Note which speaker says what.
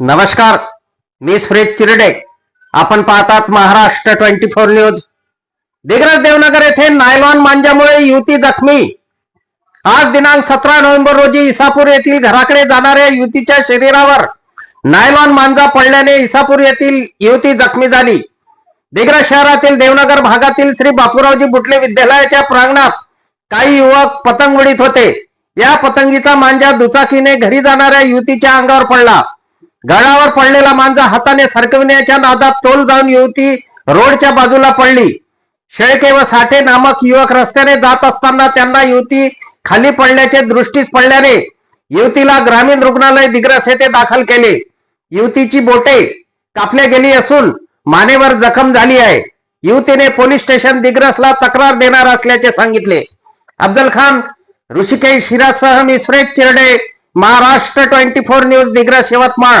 Speaker 1: नमस्कार मी सुरेश चिरडे. आपण पाहतात Maharashtra twenty four news. Digras Devnagar येथे नायलॉन मांजामुळे युवती जखमी. आज दिनांक सतरा नोव्हेंबर रोजी इसापूर येथील घराकडे जाणाऱ्या युवतीच्या शरीरावर नायलॉन मांजा पडल्याने इसापूर येथील युवती जखमी झाली. दिग्रज शहरातील देवनगर भागातील श्री बापूरावजी बुटले विद्यालयाच्या प्रांगणात काही युवक पतंग उडीत होते. या पतंगीचा मांजा दुचाकीने घरी जाणाऱ्या युवतीच्या अंगावर पडला. गळावर पडलेला मांजा हाताने सरकविण्याच्या नादात तोल जाऊन युवती रोडच्या बाजूला पडली. शेळके व साठे नामक युवक रस्त्याने जात असताना त्यांना युवती खाली पडल्याचे दृष्टीस पडल्याने युवतीला ग्रामीण रुग्णालय दिग्रस येथे दाखल केले. युवतीची बोटे कापल्या गेली असून मानेवर जखम झाली आहे. युवतीने पोलीस स्टेशन दिग्रसला तक्रार देणार असल्याचे सांगितले. अब्दल खान ऋषिकेश हिरासह मी Chirde Maharashtra twenty four news Digras Yavatmal.